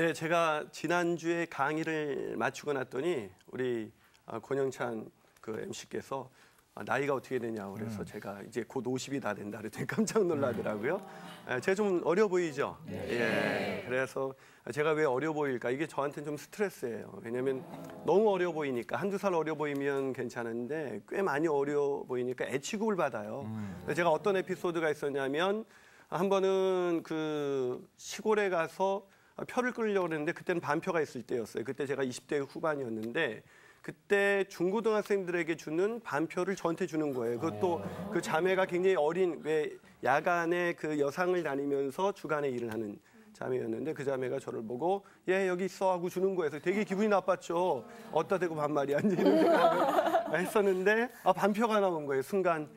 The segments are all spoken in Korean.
네, 제가 지난주에 강의를 마치고 났더니 우리 아, 권영찬 그 MC께서 아, 나이가 어떻게 되냐고 그래서 제가 이제 곧 50이 다 된다 그랬더니 깜짝 놀라더라고요. 예, 제가 좀 어려 보이죠? 예. 그래서 제가 왜 어려 보일까? 이게 저한테는 좀 스트레스예요. 왜냐면 너무 어려 보이니까 한두 살 어려 보이면 괜찮은데 꽤 많이 어려 보이니까 애취급을 받아요. 그래서 제가 어떤 에피소드가 있었냐면 한 번은 그 시골에 가서 표를 끌려고 했는데 그때는 반표가 있을 때였어요. 그때 제가 20대 후반이었는데 그때 중고등학생들에게 주는 반표를 저한테 주는 거예요. 그것도 그 자매가 굉장히 어린 왜 야간에 그 여상을 다니면서 주간에 일을 하는 자매였는데 그 자매가 저를 보고 얘 여기 있어 하고 주는 거예요. 그래서 되게 기분이 나빴죠. 어디다 대고 반말이야 이런 했었는데 아 반표가 나온 거예요. 순간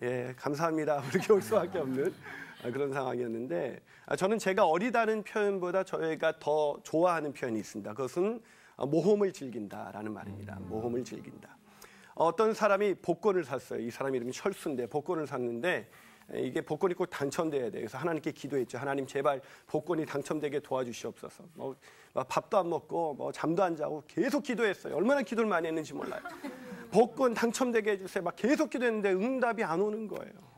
예 감사합니다. 그렇게 올 수밖에 없는 아, 그런 상황이었는데 아, 저는 제가 어리다는 표현보다 저희가 더 좋아하는 표현이 있습니다. 그것은 아, 모험을 즐긴다라는 말입니다. 모험을 즐긴다. 어떤 사람이 복권을 샀어요. 이 사람 이름이 철수인데 복권을 샀는데 이게 복권이 꼭 당첨돼야 돼요. 그래서 하나님께 기도했죠. 하나님 제발 복권이 당첨되게 도와주시옵소서. 뭐 밥도 안 먹고 뭐 잠도 안 자고 계속 기도했어요. 얼마나 기도를 많이 했는지 몰라요. 복권 당첨되게 해주세요. 막 계속 기도했는데 응답이 안 오는 거예요.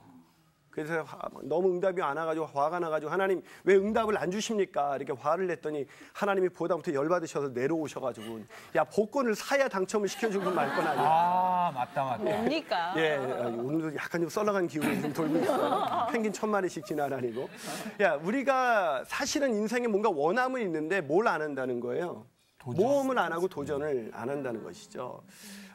그래서 너무 응답이 안 와가지고 화가 나가지고 하나님 왜 응답을 안 주십니까? 이렇게 화를 냈더니 하나님이 보다부터 열받으셔서 내려오셔가지고 야 복권을 사야 당첨을 시켜주고 말건 아니야. 아 맞다 맞다. 뭡니까? 예, 오늘도 약간 좀 썰렁한 기운이 좀 돌고 있어요. 펭귄 천 마리씩 지나다니고. 야, 우리가 사실은 인생에 뭔가 원함은 있는데 뭘 안 한다는 거예요. 모험을 안 하고 도전을 안 한다는 것이죠.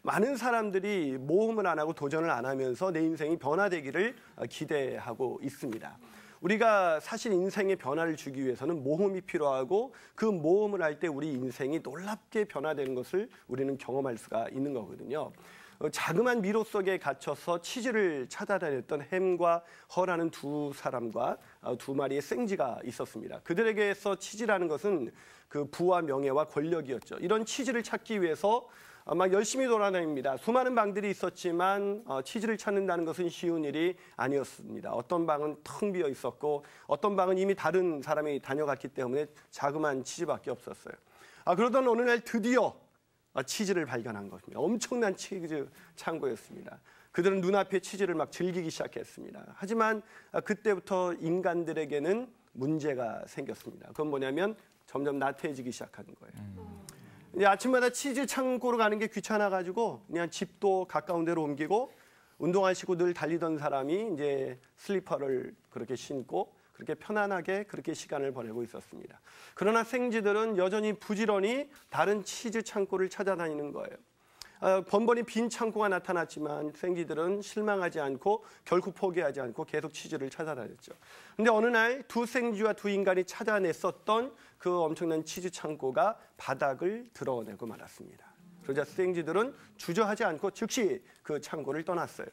많은 사람들이 모험을 안 하고 도전을 안 하면서 내 인생이 변화되기를 기대하고 있습니다. 우리가 사실 인생의 변화를 주기 위해서는 모험이 필요하고 그 모험을 할 때 우리 인생이 놀랍게 변화되는 것을 우리는 경험할 수가 있는 거거든요. 어, 자그만 미로 속에 갇혀서 치즈를 찾아다녔던 햄과 허라는 두 사람과 어, 두 마리의 생쥐가 있었습니다. 그들에게서 치즈라는 것은 그 부와 명예와 권력이었죠. 이런 치즈를 찾기 위해서 어, 막 열심히 돌아다닙니다. 수많은 방들이 있었지만 어, 치즈를 찾는다는 것은 쉬운 일이 아니었습니다. 어떤 방은 텅 비어 있었고 어떤 방은 이미 다른 사람이 다녀갔기 때문에 자그마한 치즈밖에 없었어요. 아, 그러던 어느 날 드디어 아, 치즈를 발견한 것입니다. 엄청난 치즈 창고였습니다. 그들은 눈앞에 치즈를 막 즐기기 시작했습니다. 하지만 아, 그때부터 인간들에게는 문제가 생겼습니다. 그건 뭐냐면 점점 나태해지기 시작하는 거예요. 음. 아침마다 치즈 창고로 가는 게 귀찮아가지고 그냥 집도 가까운 데로 옮기고 운동하시고 늘 달리던 사람이 이제 슬리퍼를 그렇게 신고 그렇게 편안하게 그렇게 시간을 보내고 있었습니다. 그러나 생쥐들은 여전히 부지런히 다른 치즈 창고를 찾아다니는 거예요. 어, 번번이 빈 창고가 나타났지만 생쥐들은 실망하지 않고 결국 포기하지 않고 계속 치즈를 찾아다녔죠. 근데 어느 날 두 생쥐와 두 인간이 찾아냈었던 그 엄청난 치즈 창고가 바닥을 드러내고 말았습니다. 그러자 생쥐들은 주저하지 않고 즉시 그 창고를 떠났어요.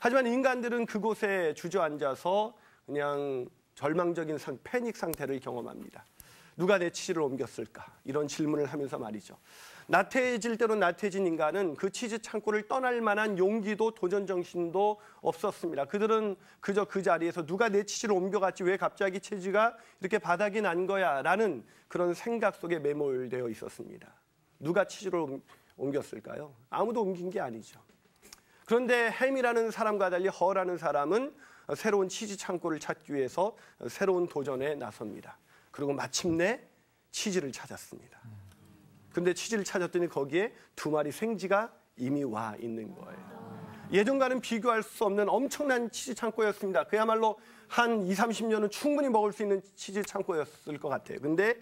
하지만 인간들은 그곳에 주저앉아서 그냥 절망적인 상, 패닉 상태를 경험합니다. 누가 내 치즈를 옮겼을까? 이런 질문을 하면서 말이죠. 나태해질 대로 나태해진 인간은 그 치즈 창고를 떠날 만한 용기도 도전 정신도 없었습니다. 그들은 그저 그 자리에서 누가 내 치즈를 옮겨갔지 왜 갑자기 치즈가 이렇게 바닥이 난 거야 라는 그런 생각 속에 매몰되어 있었습니다. 누가 치즈를 옮겼을까요? 아무도 옮긴 게 아니죠. 그런데 햄이라는 사람과 달리 허라는 사람은 새로운 치즈 창고를 찾기 위해서 새로운 도전에 나섭니다. 그리고 마침내 치즈를 찾았습니다. 근데 치즈를 찾았더니 거기에 두 마리 생쥐가 이미 와 있는 거예요. 예전과는 비교할 수 없는 엄청난 치즈 창고였습니다. 그야말로 한 2, 30년은 충분히 먹을 수 있는 치즈 창고였을 것 같아요. 근데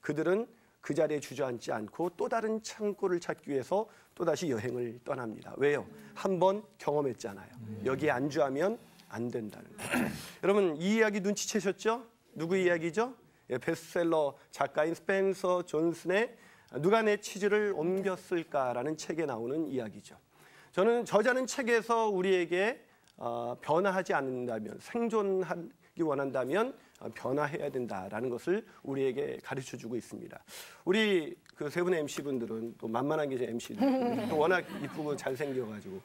그들은 그 자리에 주저앉지 않고 또 다른 창고를 찾기 위해서 또다시 여행을 떠납니다. 왜요? 한 번 경험했잖아요. 여기에 안주하면 안 된다는 거예요. 여러분 이 이야기 눈치채셨죠? 누구 이야기죠? 예, 베스트셀러 작가인 스펜서 존슨의 누가 내 치즈를 옮겼을까라는 책에 나오는 이야기죠. 저는 저자는 책에서 우리에게 어, 변화하지 않는다면 생존 하기 원한다면 어, 변화해야 된다라는 것을 우리에게 가르쳐 주고 있습니다. 우리 그 세 분의 MC 분들은 또 만만한 게 MC들 또 워낙 이쁘고 잘생겨 가지고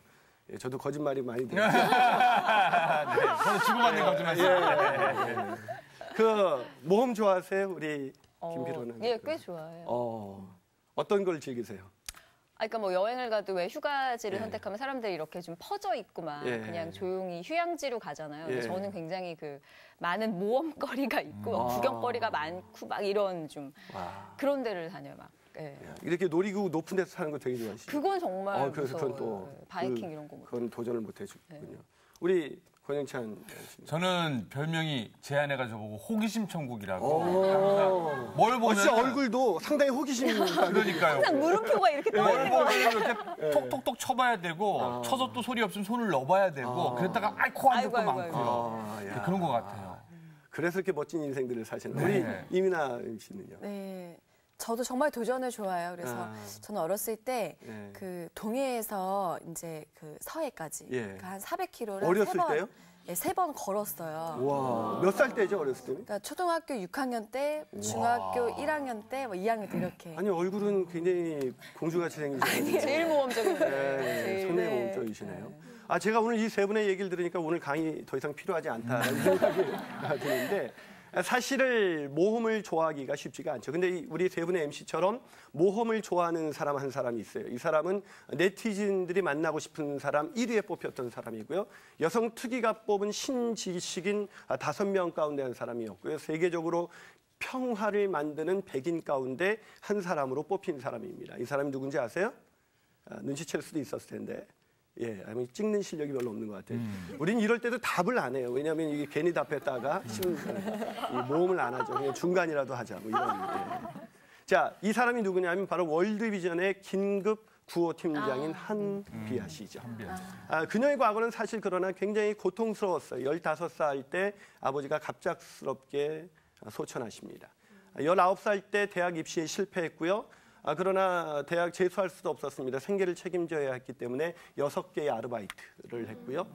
예, 저도 거짓말이 많이 들어요. 네, 저도 주고받는 거짓말. 예, 예, 예. 그 모험 좋아하세요? 우리 김필호는 예, 꽤 좋아해요. 어, 어떤 걸 즐기세요? 아, 그러니까 뭐 여행을 가도 왜 휴가지를 예. 선택하면 사람들이 이렇게 좀 퍼져 있고만 예. 그냥 조용히 휴양지로 가잖아요. 근데 예. 저는 굉장히 그 많은 모험거리가 있고 아. 구경거리가 많고 막 이런 좀 와, 그런 데를 다녀요. 막. 예. 이렇게 놀이기구 높은 데서 사는 거 되게 좋아하시죠? 그건 정말 어, 그래서 그건. 또 예, 바이킹 그- 이런 거 못. 그건 도전을 못 해주군요. 네. 우리 권영찬 씨. 저는 별명이 제 아내가 저보고 호기심 천국이라고. 오. 항상 뭘 어, 보면 진짜 얼굴도 상당히 호기심. 그러니까요. 항상 물음표가 이렇게 떠뭘 있는 거. 이렇게 톡톡톡 쳐봐야 되고 쳐서 또 소리 없으면 손을 넣어봐야 되고 그랬다가 아이코 한 적도 많고요. 아, 야. 그런 것 같아요. 그래서 이렇게 멋진 인생들을 사시는 네. 우리 이민아 씨는요. 네. 저도 정말 도전을 좋아해요. 그래서 아. 저는 어렸을 때 예. 그 동해에서 이제 그 서해까지 예. 그러니까 한 400km를 어렸을 때요? 네, 세번 걸었어요. 와, 몇 살 때죠, 어렸을 때는? 그러니까 초등학교 6학년 때, 중학교 1학년 때, 뭐 2학년 때 이렇게. 아니, 얼굴은 굉장히 공주같이 생기시는데. 제일 모험적인. 네. 상당히 네. 모험적이시네요. 아, 제가 오늘 이 세 분의 얘기를 들으니까 오늘 강의 더 이상 필요하지 않다라는 생각이 드는데 사실을 모험을 좋아하기가 쉽지가 않죠. 근데 이 우리 세 분의 MC처럼 모험을 좋아하는 사람 한 사람이 있어요. 이 사람은 네티즌들이 만나고 싶은 사람 1위에 뽑혔던 사람이고요. 여성 특위가 뽑은 신지식인 아, 다섯 명 가운데 한 사람이었고요. 세계적으로 평화를 만드는 백인 가운데 한 사람으로 뽑힌 사람입니다. 이 사람이 누군지 아세요? 아, 눈치챌 수도 있었을 텐데. 예, 아니 찍는 실력이 별로 없는 것 같아요. 우린 이럴 때도 답을 안 해요. 왜냐하면 이게 괜히 답했다가 심, 이 모험을 안 하죠. 그냥 중간이라도 하자. 뭐 이런. 예. 자, 이 사람이 누구냐면 바로 월드비전의 긴급 구호 팀장인 한비아 씨죠. 아, 그녀의 과거는 사실 그러나 굉장히 고통스러웠어요. 15살 때 아버지가 갑작스럽게 소천하십니다. 19살 때 대학 입시에 실패했고요. 아, 그러나 대학 재수할 수도 없었습니다. 생계를 책임져야 했기 때문에 여섯 개의 아르바이트를 했고요.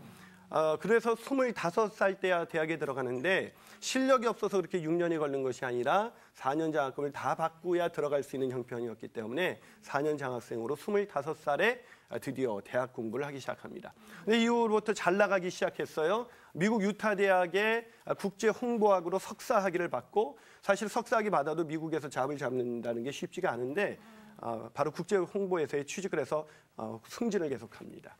아, 그래서 25살 때야 대학에 들어가는데 실력이 없어서 그렇게 6년이 걸린 것이 아니라 4년 장학금을 다 받고야 들어갈 수 있는 형편이었기 때문에 4년 장학생으로 25살에 드디어 대학 공부를 하기 시작합니다. 근데 이후부터 잘 나가기 시작했어요. 미국 유타 대학의 국제 홍보학으로 석사 학위를 받고 사실 석사 학위 받아도 미국에서 잡을 잡는다는 게 쉽지가 않은데 어, 바로 국제 홍보에서의 취직을 해서 어, 승진을 계속합니다.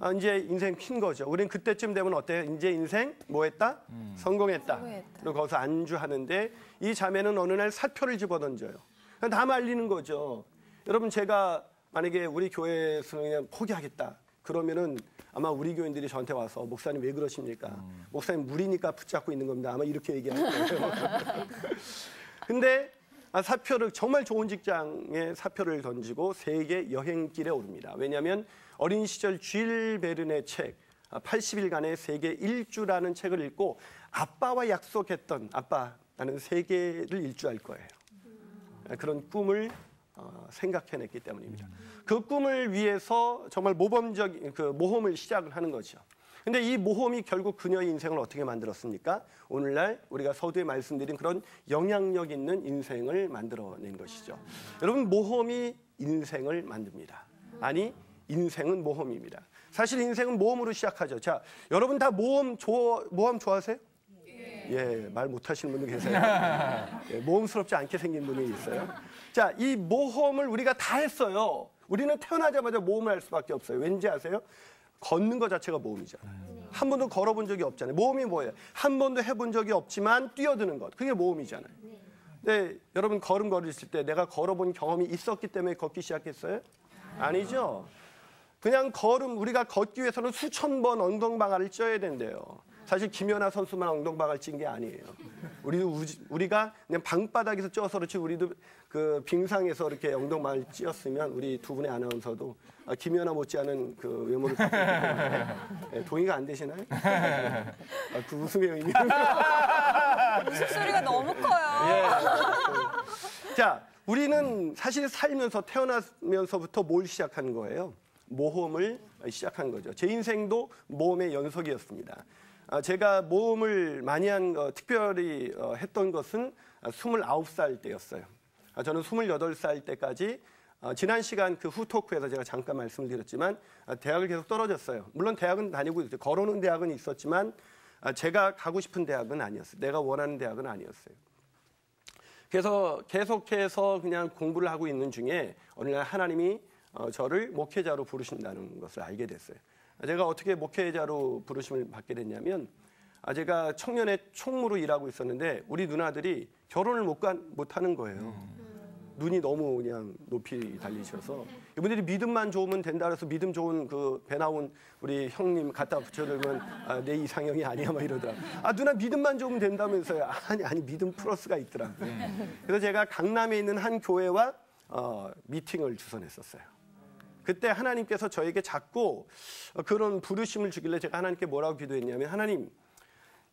아, 이제 인생 핀 거죠. 우린 그때쯤 되면 어때요? 이제 인생 뭐 했다? 성공했다. 성공했다. 그리고 거기서 안주하는데 이 자매는 어느 날 사표를 집어던져요. 다 말리는 거죠. 여러분 제가 만약에 우리 교회에서 그냥 포기하겠다. 그러면은 아마 우리 교인들이 저한테 와서 목사님 왜 그러십니까? 목사님 무리니까 붙잡고 있는 겁니다. 아마 이렇게 얘기할 거예요. 근데 아, 사표를 정말 좋은 직장에 사표를 던지고 세계 여행길에 오릅니다. 왜냐하면 어린 시절 쥘 베른의 책 80일간의 세계 일주라는 책을 읽고 아빠와 약속했던 아빠 나는 세계를 일주할 거예요. 그런 꿈을 어, 생각해냈기 때문입니다. 그 꿈을 위해서 정말 모범적인 그 모험을 시작을 하는 거죠. 근데 이 모험이 결국 그녀의 인생을 어떻게 만들었습니까? 오늘날 우리가 서두에 말씀드린 그런 영향력 있는 인생을 만들어낸 것이죠. 여러분 모험이 인생을 만듭니다. 아니 인생은 모험입니다. 사실 인생은 모험으로 시작하죠. 자, 여러분 다 모험 좋아 모험 좋아하세요? 예, 말 못하시는 분도 계세요. 예, 모험스럽지 않게 생긴 분이 있어요. 자, 이 모험을 우리가 다 했어요. 우리는 태어나자마자 모험을 할 수밖에 없어요. 왠지 아세요? 걷는 것 자체가 모험이잖아요. 한 번도 걸어본 적이 없잖아요. 모험이 뭐예요? 한 번도 해본 적이 없지만 뛰어드는 것. 그게 모험이잖아요. 네, 여러분 걸음 걸으실 때 내가 걸어본 경험이 있었기 때문에 걷기 시작했어요? 아니죠. 그냥 걸음 우리가 걷기 위해서는 수천 번 엉덩방아를 쪄야 된대요. 사실 김연아 선수만 엉덩방아를 찐 게 아니에요. 우리도 우지- 우리가 그냥 방바닥에서 쪄서 그렇지 우리도 그 빙상에서 이렇게 엉덩방아를 찧었으면 우리 두 분의 아나운서도 아, 김연아 못지않은 그 외모를 예, 동의가 안 되시나요? 아, 그 웃음의 의미. 목소리가 너무 커요. 예. 자, 우리는 사실 살면서 태어나면서부터 뭘 시작한 거예요? 모험을 시작한 거죠. 제 인생도 모험의 연속이었습니다. 아, 제가 모험을 많이 한 어, 특별히 어, 했던 것은 29살 때였어요. 아, 저는 28살 때까지 어, 지난 시간 그 후토크에서 제가 잠깐 말씀을 드렸지만 아, 대학을 계속 떨어졌어요. 물론 대학은 다니고 있어요. 걸어오는 대학은 있었지만 아, 제가 가고 싶은 대학은 아니었어요. 내가 원하는 대학은 아니었어요. 그래서 계속해서 그냥 공부를 하고 있는 중에 어느 날 하나님이 어, 저를 목회자로 부르신다는 것을 알게 됐어요. 제가 어떻게 목회자로 부르심을 받게 됐냐면 아, 제가 청년의 총무로 일하고 있었는데 우리 누나들이 결혼을 못, 가, 못 하는 거예요. 눈이 너무 그냥 높이 달리셔서 이분들이 믿음만 좋으면 된다 그래서 믿음 좋은 그 배 나온 우리 형님 갖다 붙여들면 아, 내 이상형이 아니야 막 이러더라. 아 누나 믿음만 좋으면 된다면서요. 아니 아니 믿음 플러스가 있더라고요. 그래서 제가 강남에 있는 한 교회와 어, 미팅을 주선했었어요. 그때 하나님께서 저에게 자꾸 그런 부르심을 주길래 제가 하나님께 뭐라고 기도했냐면 하나님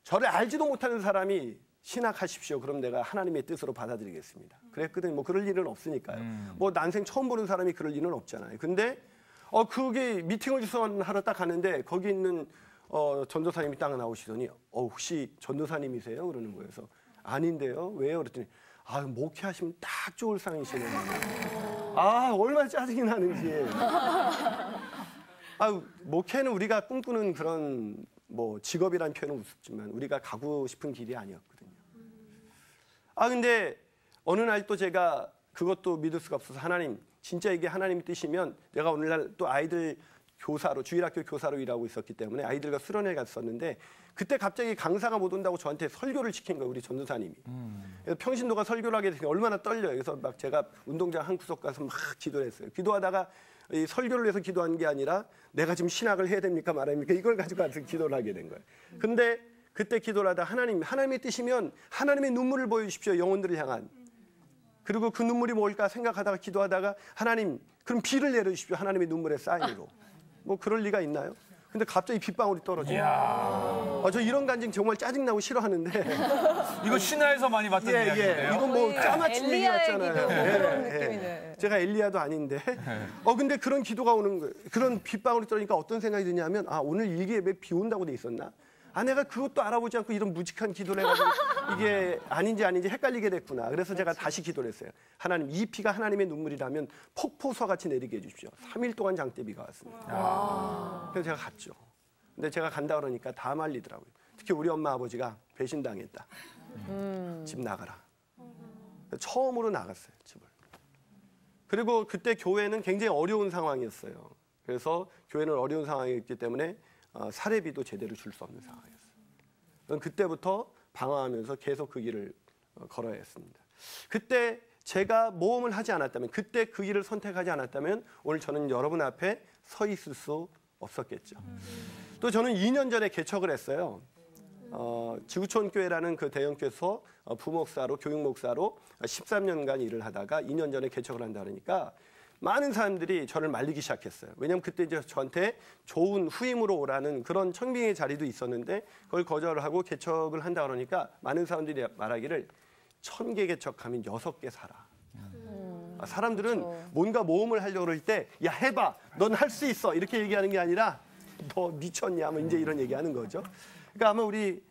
저를 알지도 못하는 사람이 신학하십시오. 그럼 내가 하나님의 뜻으로 받아들이겠습니다. 그랬거든요. 뭐 그럴 일은 없으니까요. 뭐 난생 처음 보는 사람이 그럴 일은 없잖아요. 근데 어 그게 미팅을 주선하러 딱 가는데 거기 있는 어 전도사님이 딱 나오시더니 어 혹시 전도사님이세요? 그러는 거예요. 그래서 아닌데요. 왜요? 그랬더니 아 목회하시면 딱 좋을 상이시네요. 아 얼마나 짜증이 나는지. 아, 목회는 우리가 꿈꾸는 그런 뭐 직업이라는 표현은 우습지만 우리가 가고 싶은 길이 아니었거든요. 아 근데 어느 날 또 제가 그것도 믿을 수가 없어서 하나님 진짜 이게 하나님 뜻이면 내가 오늘날 또 아이들 교사로 주일학교 교사로 일하고 있었기 때문에 아이들과 수련회 갔었는데 그때 갑자기 강사가 못 온다고 저한테 설교를 시킨 거예요 우리 전도사님이. 그래서 평신도가 설교를 하게 되니 얼마나 떨려요. 그래서 막 제가 운동장 한 구석 가서 막 기도를 했어요. 기도하다가 이 설교를 해서 기도한 게 아니라 내가 지금 신학을 해야 됩니까 말아야 됩니까 이걸 가지고 가서 기도를 하게 된 거예요. 근데 그때 기도를 하다 하나님 하나님의 뜻이면 하나님의 눈물을 보여주십시오 영혼들을 향한. 그리고 그 눈물이 뭘까 생각하다가 기도하다가 하나님 그럼 비를 내려주십시오 하나님의 눈물의 사인으로. 뭐 그럴 리가 있나요? 근데 갑자기 빗방울이 떨어져요. 아, 저 이런 간증 정말 짜증나고 싫어하는데 이거 신화에서 많이 봤던 예, 예. 이야기인데요. 이건 뭐 짜맞힌 얘기 같잖아요. 예, 예. 제가 엘리야도 아닌데. 어 근데 그런 기도가 오는 거예요. 그런 빗방울이 떨어지니까 어떤 생각이 드냐면 아 오늘 일기예배 비 온다고 돼 있었나? 아 내가 그것도 알아보지 않고 이런 무직한 기도를 해가지고 이게 아닌지 아닌지 헷갈리게 됐구나. 그래서 제가 다시 기도를 했어요. 하나님 이 비가 하나님의 눈물이라면 폭포수와 같이 내리게 해주십시오. 3일 동안 장대비가 왔습니다. 그래서 제가 갔죠. 근데 제가 간다 그러니까 다 말리더라고요. 특히 우리 엄마 아버지가 배신당했다. 집 나가라. 처음으로 나갔어요, 집을. 그리고 그때 교회는 굉장히 어려운 상황이었어요. 그래서 교회는 어려운 상황이었기 때문에 어, 사례비도 제대로 줄 수 없는 상황이었어요. 그때부터 방황하면서 계속 그 길을 어, 걸어야 했습니다. 그때 제가 모험을 하지 않았다면, 그때 그 길을 선택하지 않았다면 오늘 저는 여러분 앞에 서 있을 수 없었겠죠. 또 저는 2년 전에 개척을 했어요. 어, 지구촌 교회라는 그 대형 교회에서 어, 부목사로 교육 목사로 13년간 일을 하다가 2년 전에 개척을 한다 그러니까 많은 사람들이 저를 말리기 시작했어요. 왜냐하면 그때 이제 저한테 좋은 후임으로 오라는 그런 청빙의 자리도 있었는데 그걸 거절을 하고 개척을 한다 그러니까 많은 사람들이 말하기를 천 개 개척하면 여섯 개 살아. 아, 사람들은 뭔가 모험을 하려고 그럴 때, 야, 해봐. 넌 할 수 있어. 이렇게 얘기하는 게 아니라, 너 미쳤냐. 뭐 이제 이런 얘기하는 거죠. 그러니까 아마 우리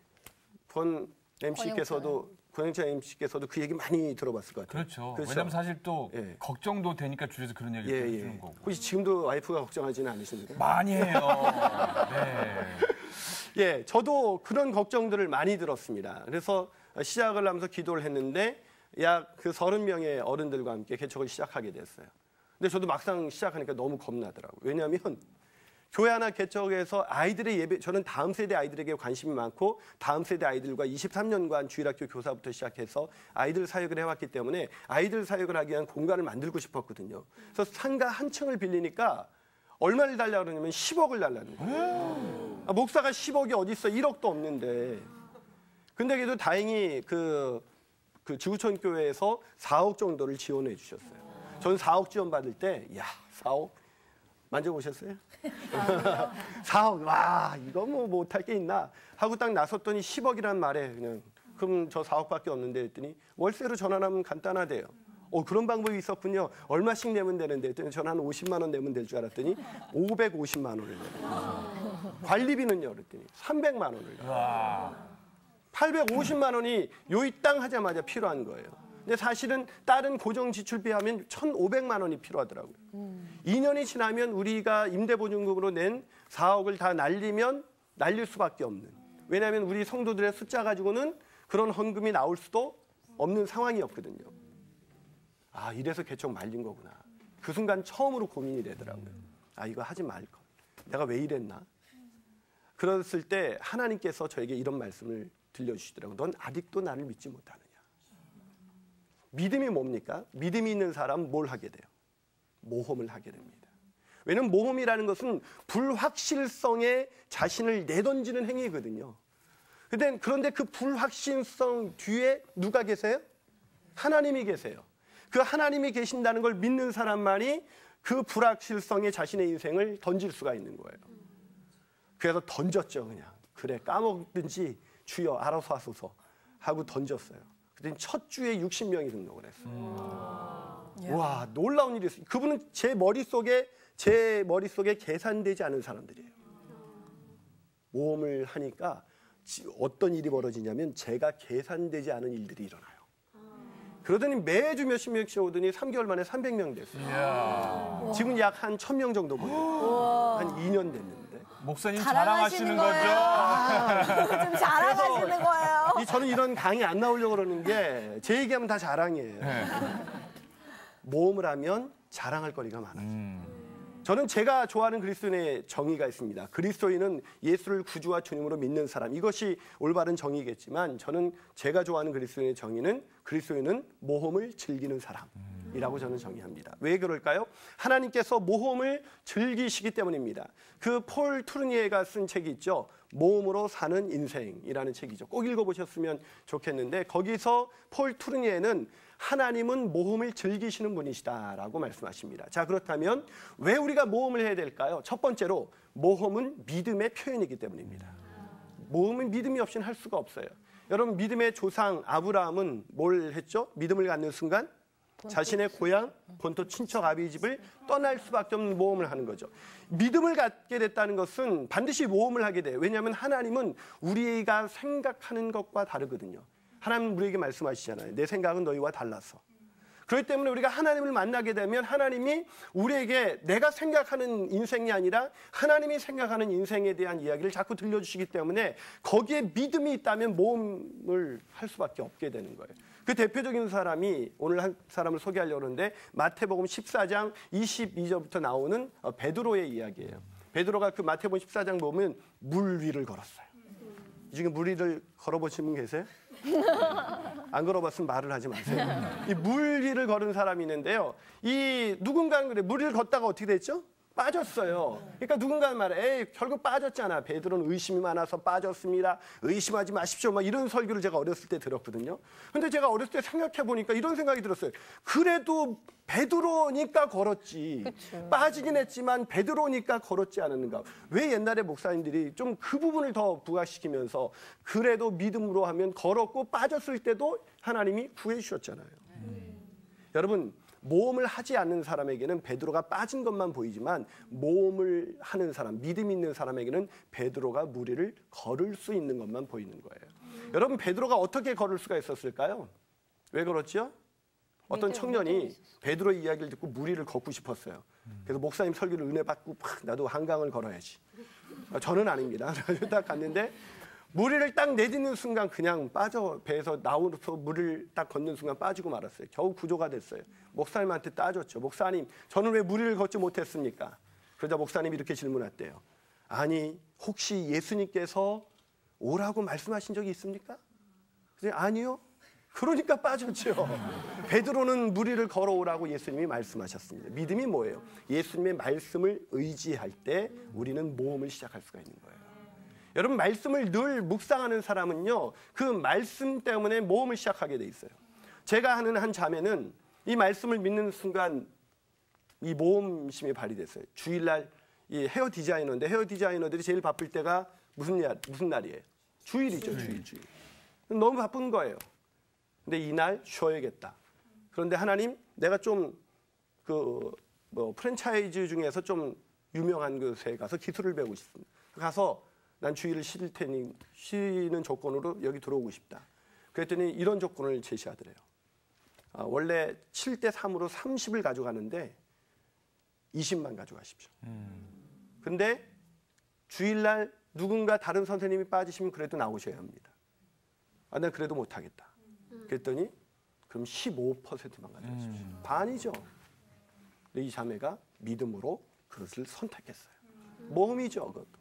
권 MC께서도, 권영찬 MC께서도 그 얘기 많이 들어봤을 것 같아요. 그렇죠. 왜냐면 사실 또 예. 걱정도 되니까 주위에서 그런 얘기를 예, 해주는 예. 거고. 혹시 지금도 와이프가 걱정하지는 않으십니까? 많이 해요. 네. 예, 저도 그런 걱정들을 많이 들었습니다. 그래서 시작을 하면서 기도를 했는데 약 그 서른 명의 어른들과 함께 개척을 시작하게 됐어요. 근데 저도 막상 시작하니까 너무 겁나더라고요. 왜냐하면 교회 하나 개척해서 아이들의 예배, 저는 다음 세대 아이들에게 관심이 많고 다음 세대 아이들과 23년간 주일학교 교사부터 시작해서 아이들 사역을 해왔기 때문에 아이들 사역을 하기 위한 공간을 만들고 싶었거든요. 그래서 상가 한 층을 빌리니까 얼마를 달라고 그러냐면 10억을 달라는 거예요. 아, 목사가 10억이 어디 있어? 1억도 없는데. 근데 그래도 다행히 그, 그 지구촌 교회에서 4억 정도를 지원해 주셨어요. 저는 4억 지원 받을 때, 야, 4억 만져보셨어요? 4억, 와, 이거 뭐 못할 게 있나? 하고 딱 나섰더니 10억이란 말에 그냥, 그럼 저 4억밖에 없는데 했더니 월세로 전환하면 간단하대요. 어, 그런 방법이 있었군요. 얼마씩 내면 되는데 했더니 저는 한 50만 원 내면 될 줄 알았더니 550만 원을 내요. 관리비는요? 그랬더니 300만 원을 내요. 와. 850만 원이 요이 땅 하자마자 필요한 거예요. 근데 사실은 다른 고정 지출비 하면 1,500만 원이 필요하더라고요. 2년이 지나면 우리가 임대 보증금으로 낸 4억을 다 날리면 날릴 수밖에 없는. 왜냐하면 우리 성도들의 숫자 가지고는 그런 헌금이 나올 수도 없는 상황이었거든요. 아 이래서 개척 말린 거구나. 그 순간 처음으로 고민이 되더라고요. 아 이거 하지 말 걸. 내가 왜 이랬나? 그랬을 때 하나님께서 저에게 이런 말씀을 들려주시더라고요. 넌 아직도 나를 믿지 못하느냐. 믿음이 뭡니까? 믿음이 있는 사람은 뭘 하게 돼요? 모험을 하게 됩니다. 왜냐면 모험이라는 것은 불확실성에 자신을 내던지는 행위거든요. 근데 그런데 그 불확실성 뒤에 누가 계세요? 하나님이 계세요. 그 하나님이 계신다는 걸 믿는 사람만이 그 불확실성에 자신의 인생을 던질 수가 있는 거예요. 그래서 던졌죠, 그냥. 그래, 까먹든지 주여 알아서 하소서 하고 던졌어요. 그랬더니 첫 주에 60명이 등록을 했어요. 와, 놀라운 일이 있어요. 그분은 제 머릿속에, 제 머릿속에 계산되지 않은 사람들이에요. 모험을 하니까 지- 어떤 일이 벌어지냐면 제가 계산되지 않은 일들이 일어나요. 그러더니 매주 몇십 명씩 오더니 3개월 만에 300명 됐어요. 지금 약 한 1000명 정도 모여요. 한 2년 됐는데. 목사님 자랑하시는 자랑하시는 거죠? 좀 자랑하시는 거예요. 이 저는 이런 강의 안 나오려고 그러는 게 제 얘기하면 다 자랑이에요. 네. 모험을 하면 자랑할 거리가 많아요. 음. 저는 제가 좋아하는 그리스도인의 정의가 있습니다. 그리스도인은 예수를 구주와 주님으로 믿는 사람. 이것이 올바른 정의겠지만 저는 제가 좋아하는 그리스도인의 정의는 그리스도인은 모험을 즐기는 사람 이라고 저는 정의합니다. 왜 그럴까요? 하나님께서 모험을 즐기시기 때문입니다. 그 폴 투르니에가 쓴 책이 있죠. 모험으로 사는 인생이라는 책이죠. 꼭 읽어보셨으면 좋겠는데 거기서 폴 투르니에는 하나님은 모험을 즐기시는 분이시다라고 말씀하십니다. 자, 그렇다면 왜 우리가 모험을 해야 될까요? 첫 번째로 모험은 믿음의 표현이기 때문입니다. 모험은 믿음이 없이는 할 수가 없어요. 여러분 믿음의 조상 아브라함은 뭘 했죠? 믿음을 갖는 순간 자신의 고향 본토 친척 아비 집을 떠날 수밖에 없는 모험을 하는 거죠. 믿음을 갖게 됐다는 것은 반드시 모험을 하게 돼요. 왜냐하면 하나님은 우리가 생각하는 것과 다르거든요. 하나님 우리에게 말씀하시잖아요. 내 생각은 너희와 달라서. 그렇기 때문에 우리가 하나님을 만나게 되면 하나님이 우리에게 내가 생각하는 인생이 아니라 하나님이 생각하는 인생에 대한 이야기를 자꾸 들려주시기 때문에 거기에 믿음이 있다면 모험을 할 수밖에 없게 되는 거예요. 그 대표적인 사람이 오늘 한 사람을 소개하려고 하는데 마태복음 14장 22절부터 나오는 어, 베드로의 이야기예요. 베드로가 그 마태복음 14장 보면 물 위를 걸었어요. 이 중에 물 위를 걸어보신 분 계세요? 안 걸어봤으면 말을 하지 마세요. 이 물 위를 걸은 사람이 있는데요. 이 누군가는 그래 물 위를 걷다가 어떻게 됐죠? 빠졌어요. 그러니까 누군가는 말해, 에이, 결국 빠졌잖아. 베드로는 의심이 많아서 빠졌습니다. 의심하지 마십시오. 막 이런 설교를 제가 어렸을 때 들었거든요. 근데 제가 어렸을 때 생각해 보니까 이런 생각이 들었어요. 그래도 베드로니까 걸었지. 빠지긴 했지만 베드로니까 걸었지 않았는가. 왜 옛날에 목사님들이 좀 그 부분을 더 부각시키면서 그래도 믿음으로 하면 걸었고 빠졌을 때도 하나님이 구해 주셨잖아요. 여러분 모험을 하지 않는 사람에게는 베드로가 빠진 것만 보이지만 모험을 하는 사람, 믿음 있는 사람에게는 베드로가 무리를 걸을 수 있는 것만 보이는 거예요. 여러분 베드로가 어떻게 걸을 수가 있었을까요? 왜 걸었죠? 어떤 청년이 베드로의 이야기를 듣고 무리를 걷고 싶었어요. 그래서 목사님 설교를 은혜 받고 팍 나도 한강을 걸어야지. 아, 저는 아닙니다. 딱 갔는데 무리를 딱 내딛는 순간 그냥 빠져 배에서 나오면서 물을 딱 걷는 순간 빠지고 말았어요. 겨우 구조가 됐어요. 목사님한테 따졌죠. 목사님, 저는 왜 무리를 걷지 못했습니까? 그러자 목사님이 이렇게 질문했대요. 아니, 혹시 예수님께서 오라고 말씀하신 적이 있습니까? 아니요. 그러니까 빠졌죠. 베드로는 무리를 걸어오라고 예수님이 말씀하셨습니다. 믿음이 뭐예요? 예수님의 말씀을 의지할 때 우리는 모험을 시작할 수가 있는 거예요. 여러분 말씀을 늘 묵상하는 사람은요 그 말씀 때문에 모험을 시작하게 돼 있어요. 제가 하는 한 자매는 이 말씀을 믿는 순간 이 모험심이 발휘됐어요. 주일날 이 헤어 디자이너인데 헤어 디자이너들이 제일 바쁠 때가 무슨 날 무슨 날이에요? 주일이죠, 주일, 주일. 너무 바쁜 거예요. 근데 이날 쉬어야겠다. 그런데 하나님, 내가 좀 그 뭐 프랜차이즈 중에서 좀 유명한 곳에 가서 기술을 배우고 싶습니다. 가서 난 주일을 쉴 테니 쉬는 조건으로 여기 들어오고 싶다. 그랬더니 이런 조건을 제시하더래요. 아, 원래 7대 3으로 30을 가져가는데 20만 가져가십시오. 근데 주일날 누군가 다른 선생님이 빠지시면 그래도 나오셔야 합니다. 아, 난 그래도 못하겠다. 그랬더니 그럼 15%만 가져가십시오. 반이죠. 근데 이 자매가 믿음으로 그것을 선택했어요. 모험이죠, 그것도.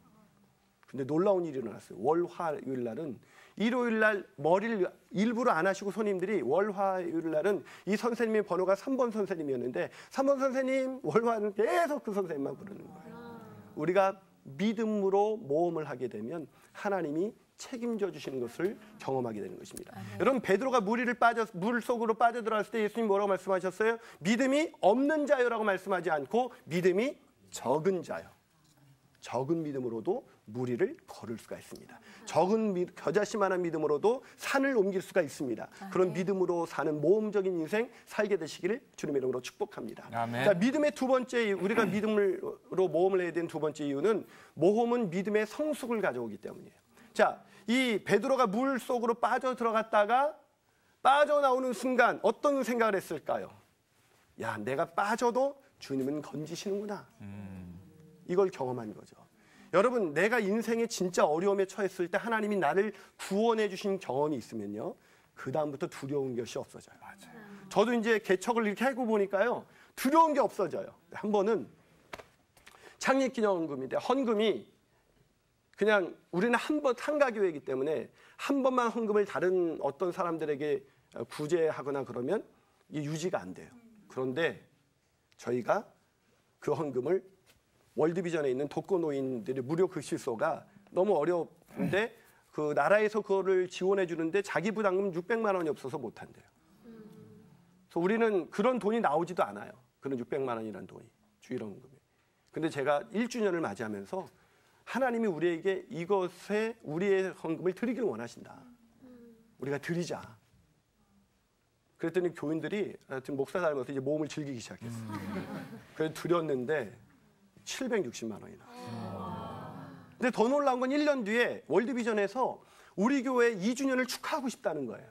근데 놀라운 일이 일어났어요. 월, 화요일 날은 일요일 날 머리를 일부러 안 하시고 손님들이 월, 화요일 날은 이 선생님의 번호가 3번 선생님이었는데 3번 선생님, 월, 화는 계속 그 선생님만 부르는 거예요. 우리가 믿음으로 모험을 하게 되면 하나님이 책임져 주시는 것을 경험하게 되는 것입니다. 여러분 베드로가 물 위를 빠져 물 속으로 빠져들어갔을 때 예수님 뭐라고 말씀하셨어요? 믿음이 없는 자요라고 말씀하지 않고 믿음이 적은 자요. 적은 믿음으로도 무리를 걸을 수가 있습니다. 적은 믿, 겨자씨만한 믿음으로도 산을 옮길 수가 있습니다. 그런 믿음으로 사는 모험적인 인생 살게 되시기를 주님의 이름으로 축복합니다. 아멘. 자, 믿음의 두 번째 우리가 믿음으로 모험을 해야 되는 두 번째 이유는 모험은 믿음의 성숙을 가져오기 때문이에요. 자, 이 베드로가 물 속으로 빠져 들어갔다가 빠져나오는 순간 어떤 생각을 했을까요? 야, 내가 빠져도 주님은 건지시는구나. 이걸 경험한 거죠. 여러분, 내가 인생에 진짜 어려움에 처했을 때 하나님이 나를 구원해 주신 경험이 있으면요. 그 다음부터 두려운 것이 없어져요. 저도 이제 개척을 이렇게 하고 보니까요. 두려운 게 없어져요. 한 번은 창립기념금인데 헌금이 그냥 우리는 한 번 상가교회이기 때문에 한 번만 헌금을 다른 어떤 사람들에게 구제하거나 그러면 이게 유지가 안 돼요. 그런데 저희가 그 헌금을 월드비전에 있는 독거 노인들의 무료 급식소가 너무 어려운데 그 나라에서 그거를 지원해 주는데 자기 부담금 600만 원이 없어서 못 한대요. 그래서 우리는 그런 돈이 나오지도 않아요. 그런 600만 원이라는 돈이 주일 헌금이. 근데 제가 1주년을 맞이하면서 하나님이 우리에게 이것에 우리의 헌금을 드리길 원하신다. 우리가 드리자. 그랬더니 교인들이 하여튼 목사 닮아서 이제 모험을 즐기기 시작했어요. 그래서 드렸는데 760만 원이 나왔어요. 근데 더 놀라운 건 1년 뒤에 월드비전에서 우리 교회 2주년을 축하하고 싶다는 거예요.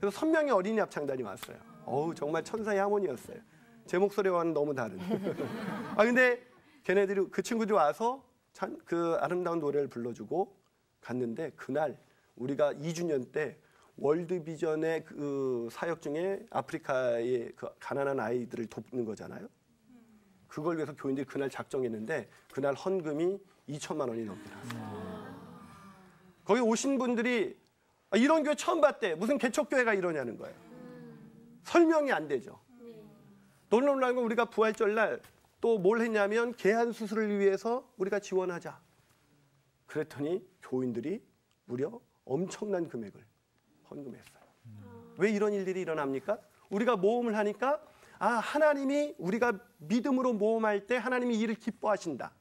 그래서 선명히 어린이 합창단이 왔어요. 어우 정말 천사의 하모니였어요. 제 목소리와는 너무 다른. 아 근데 걔네들이 그 친구들이 와서 참 그 아름다운 노래를 불러주고 갔는데 그날 우리가 2주년 때 월드비전의 그 사역 중에 아프리카의 그 가난한 아이들을 돕는 거잖아요. 그걸 위해서 교인들이 그날 작정했는데 그날 헌금이 2천만 원이 나왔어요. 거기 오신 분들이 아, 이런 교회 처음 봤대. 무슨 개척교회가 이러냐는 거예요. 설명이 안 되죠. 놀라운 건 우리가 부활절날 또 뭘 했냐면 개한 수술을 위해서 우리가 지원하자. 그랬더니 교인들이 무려 엄청난 금액을 헌금했어요. 왜 이런 일들이 일어납니까? 우리가 모험을 하니까 아 하나님이 우리가 믿음으로 모험할 때 하나님이 이를 기뻐하신다.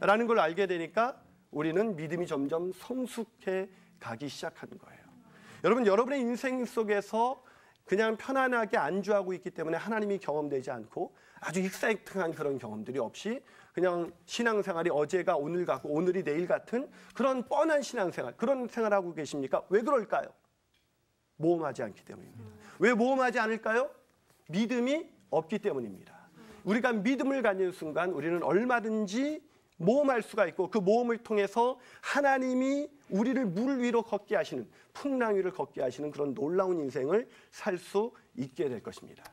라는 걸 알게 되니까 우리는 믿음이 점점 성숙해 가기 시작하는 거예요. 여러분 여러분의 인생 속에서 그냥 편안하게 안주하고 있기 때문에 하나님이 경험되지 않고 아주 익사이팅한 그런 경험들이 없이 그냥 신앙생활이 어제가 오늘 같고 오늘이 내일 같은 그런 뻔한 신앙생활 그런 생활하고 계십니까? 왜 그럴까요? 모험하지 않기 때문입니다. 왜 모험하지 않을까요? 믿음이 없기 때문입니다. 우리가 믿음을 가진 순간 우리는 얼마든지 모험할 수가 있고 그 모험을 통해서 하나님이 우리를 물 위로 걷게 하시는 풍랑 위를 걷게 하시는 그런 놀라운 인생을 살 수 있게 될 것입니다.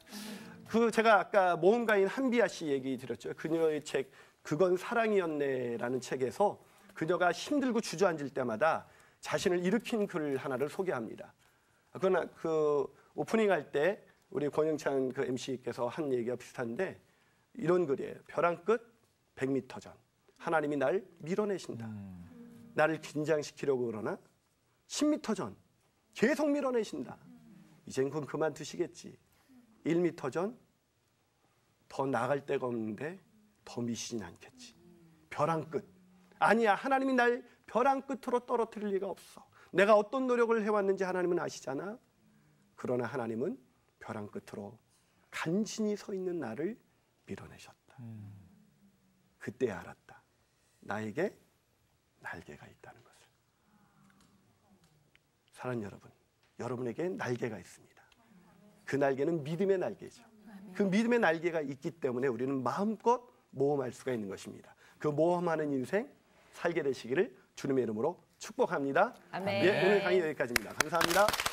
그 제가 아까 모험가인 한비아 씨 얘기 드렸죠. 그녀의 책 그건 사랑이었네라는 책에서 그녀가 힘들고 주저앉을 때마다 자신을 일으킨 글 하나를 소개합니다. 그러나 그 오프닝 할때 우리 권영찬 그 MC께서 한 얘기가 비슷한데 이런 글이에요. 벼랑 끝 100m 전 하나님이 날 밀어내신다. 나를 긴장시키려고 그러나 10m 전 계속 밀어내신다. 이젠 그건 그만두시겠지. 1m 전 더 나갈 데가 없는데 더 미시진 않겠지. 벼랑 끝. 아니야. 하나님이 날 벼랑 끝으로 떨어뜨릴 리가 없어. 내가 어떤 노력을 해왔는지 하나님은 아시잖아. 그러나 하나님은 벼랑 끝으로 간신히 서 있는 나를 밀어내셨다. 그때 알았다. 나에게 날개가 있다는 것을. 사랑하는 여러분, 여러분에게 날개가 있습니다. 그 날개는 믿음의 날개죠. 그 믿음의 날개가 있기 때문에 우리는 마음껏 모험할 수가 있는 것입니다. 그 모험하는 인생 살게 되시기를 주님의 이름으로 축복합니다. 아멘. 예, 오늘 강의 여기까지입니다. 감사합니다.